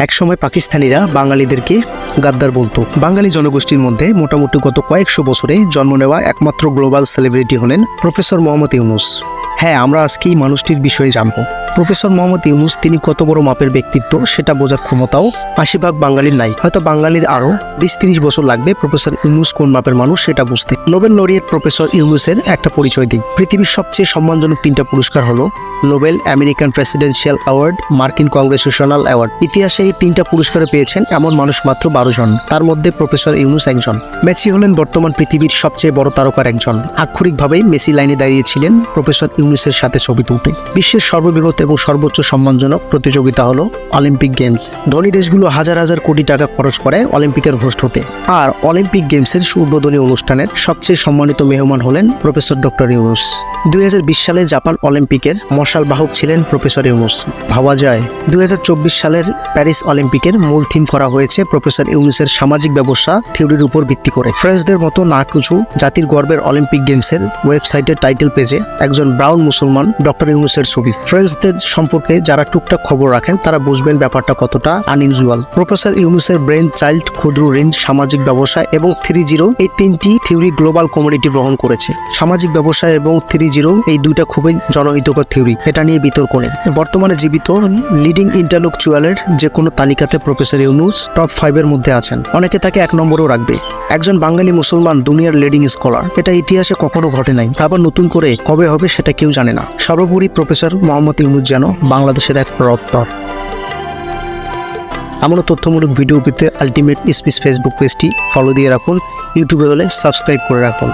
একসময় পাকিস্তানিরা বাঙালিদেরকে গাদ্দার বলতো। বাঙালি জনগোষ্ঠীর মধ্যে মোটামুটি গত কয়েকশো বছরে জন্ম নেওয়া একমাত্র গ্লোবাল সেলিব্রিটি হলেন প্রফেসর মোহাম্মদ ইউনুস। হ্যাঁ আমরা আজকেই মানুষটির বিষয়ে জানব। প্রফেসর মোহাম্মদ ইউনুস, তিনি কত বড় মাপের ব্যক্তিত্ব সেটা বোঝার ক্ষমতাও আশি বাঙালির নাই। হয়তো বাঙালির আরও বিশ তিরিশ বছর লাগবে প্রফেসর ইউনুস কোন মাপের মানুষ সেটা বুঝতে। নোবেল লরিয়েট প্রফেসর ইউনুসের একটা পরিচয় দিই। পৃথিবীর সবচেয়ে সম্মানজনক তিনটা পুরস্কার হলো নোবেল আমেরিকান প্রেসিডেন্সিয়াল অ্যাওয়ার্ড, মার্কিন কংগ্রেসেশনাল অ্যাওয়ার্ড। ইতিহাসে এই তিনটা পুরস্কার পেয়েছেন এমন মানুষ মাত্র বারো জন। তার মধ্যে প্রফেসর ইউনুস একজন। মেসি হলেন বর্তমান পৃথিবীর সবচেয়ে বড় তারকার একজন। আক্ষরিকভাবেই মেসি লাইনে দাঁড়িয়েছিলেন প্রফেসর ইউনুসের সাথে ছবি তুলতে। বিশ্বের সর্ববৃহৎ এবং সর্বোচ্চ সম্মানজনক প্রতিযোগিতা হলো অলিম্পিক গেমস। ধনী দেশগুলো হাজার হাজার কোটি টাকা খরচ করে অলিম্পিকের হোস্ট হতে। আর অলিম্পিক গেমসের উদ্বোধনী অনুষ্ঠানের সবচেয়ে সম্মানিত মেহমান হলেন প্রফেসর ডক্টর ইউনুস। দুই হাজার বিশ সালে জাপান অলিম্পিকের মশাল বাহক ছিলেন প্রফেসর ইউনুস। ভাবা যায়, দুই হাজার চব্বিশ সালের প্যারিস অলিম্পিকের মূল থিম করা হয়েছে প্রফেসর ইউনুসের সামাজিক ব্যবস্থা থিওরির উপর ভিত্তি করে। ফ্রেন্সদের মতো না কিছু জাতির গর্বের অলিম্পিক গেমসের ওয়েবসাইটের টাইটেল পেজে একজন ব্রাউন মুসলমান ডক্টর ইউনুসের ছবি। ফ্রেঞ্চদের সম্পর্কে যারা টুকটাক খবর রাখেন, তারা বুঝবেন ব্যাপারটা কতটা আনইউজুয়াল প্রফেসর ইউনুসের ব্রেন চাইল্ড ক্ষুদ্র ঋণ, সামাজিক ব্যবসা এবং থ্রি জিরো এই তিনটি থিওরি গ্লোবাল কমিউনিটি গ্রহণ করেছে। সামাজিক ব্যবসা এবং থ্রি জিরো এই দুইটা খুবই জনহিতকর থিওরি। এটা নিয়ে বিতর্ক নেই। বর্তমানে জীবিত লিডিং ইন্টালেকচুয়ালের যে কোনো তালিকাতে প্রফেসর ইউনুস টপ ফাইভের মধ্যে আছেন। অনেকে তাকে এক নম্বরেও রাখবে। একজন বাঙালি মুসলমান দুনিয়ার লিডিং স্কলার এটা ইতিহাসে কখনো ঘটে নাই। আবার নতুন করে কবে হবে সেটা কেউ জানে না। সর্বোপরি প্রফেসর মোহাম্মদ ইউনুস যেন বাংলাদেশের এক রত্তর এমনও তথ্যমূলক ভিডিও পেতে আলটিমেট স্পিচ ফেসবুক পেজটি ফলো দিয়ে রাখুন। ইউটিউবে হলে সাবস্ক্রাইব করে রাখুন।